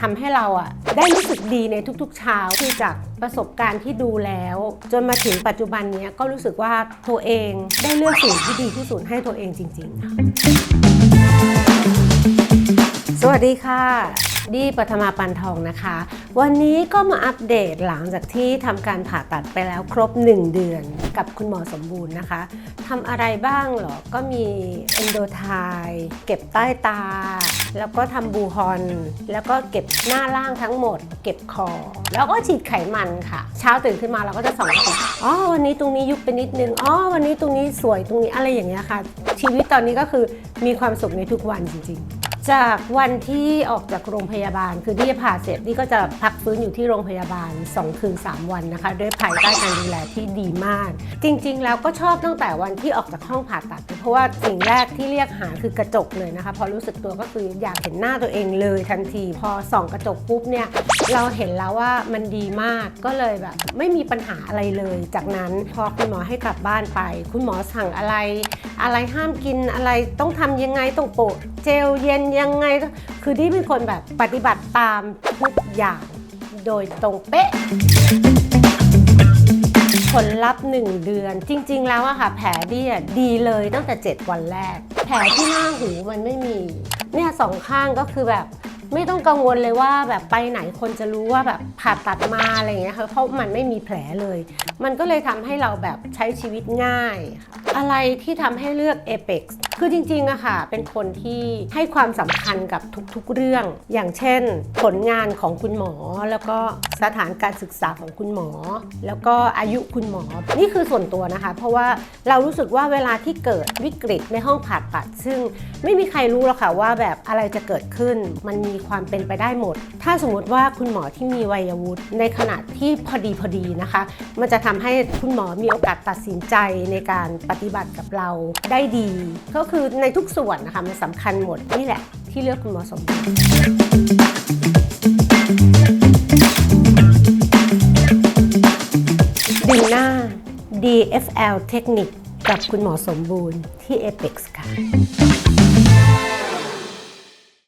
ทำให้เราอะได้รู้สึกดีในทุกๆ เช้าคือจากประสบการณ์ที่ดูแล้ว จนมาถึงปัจจุบันนี้ก็รู้สึกว่าตัวเองได้เลือกสิ่งที่ดีที่สุดให้ตัวเองจริงๆค่ะสวัสดีค่ะ ดีปัทมาปันทองนะคะ วันนี้ก็มาอัปเดตหลังจากที่ทำการผ่าตัดไปแล้วครบ 1 เดือนกับคุณหมอสมบูรณ์นะคะทำอะไรบ้างหรอ ก็มีเอนโดไทเก็บใต้ตา แล้วก็ทำบูฮอน แล้วก็เก็บหน้าล่างทั้งหมด เก็บคอ แล้วก็ฉีดไขมันค่ะ เช้าตื่นขึ้นมาเราก็จะส่องกระจกอ๋อวันนี้ตรงนี้ยุบไปนิดนึงอ๋อวันนี้ตรงนี้สวยตรงนี้อะไรอย่างเงี้ยค่ะ ชีวิตตอนนี้ก็คือมีความสุขในทุกวันจริงๆ จากวันที่ออกจากโรงพยาบาล คือที่ผ่าเสร็จนี่ก็จะพักฟื้นอยู่ที่โรงพยาบาล 2 คืน 3 วันนะคะ ด้วยภายใต้การดูแลที่ดีมาก จริง ๆ แล้วก็ชอบตั้งแต่วันที่ออกจากห้องผ่าตัด เพราะว่าสิ่งแรกที่เรียกหาคือกระจกเลยนะคะ พอรู้สึกตัวก็คืออยากเห็นหน้าตัวเองเลยทันที พอส่องกระจกปุ๊บเนี่ยเราเห็นแล้วว่ามันดีมากก็เลยแบบ ไม่มีปัญหาอะไรเลย จากนั้นพอคุณหมอให้กลับบ้านไป คุณหมอสั่งอะไร อะไรห้ามกินอะไรต้องทำยังไงต้องโปะเจลเย็นยังไง คือที่เป็นคนแบบปฏิบัติตามทุกอย่างโดยตรงเป๊ะ ผลลัพธ์ 1 เดือน จริง ๆ แล้วอะค่ะ แผลดีอะดีเลยตั้งแต่ 7 วันแรก แผลที่หน้าหูมันไม่มี เนี่ยสองข้างก็คือแบบ ไม่ต้องกังวลเลยว่าแบบไปไหนคนจะรู้ว่าแบบผ่าตัดมาอะไรอย่างเงี้ยค่ะเพราะมันไม่มีแผลเลย มันก็เลยทำให้เราแบบใช้ชีวิตง่ายค่ะอะไรที่ทำให้เลือก Apex คือจริงๆอะค่ะ เป็นคนที่ให้ความสำคัญกับทุกๆเรื่อง อย่างเช่น ผลงานของคุณหมอ แล้วก็สถานการศึกษาของคุณหมอ แล้วก็อายุคุณหมอ นี่คือส่วนตัวนะคะ เพราะว่าเรารู้สึกว่าเวลาที่เกิดวิกฤตในห้องผ่าตัด ซึ่งไม่มีใครรู้หรอกค่ะว่าแบบอะไรจะเกิดขึ้น มันมีความเป็นไปได้หมด ถ้าสมมติว่าคุณหมอที่มีวัยวุฒิในขณะที่พอดีพอดีนะคะ มันจะทำให้คุณหมอมีโอกาสตัดสินใจในการปฏิบัติกับเราได้ดี ก็คือในทุกส่วนนะคะมันสำคัญหมดนี่แหละที่เลือกคุณหมอสมบูรณ์ดึงหน้า DFL เทคนิคกับคุณหมอสมบูรณ์ที่ Apex ค่ะ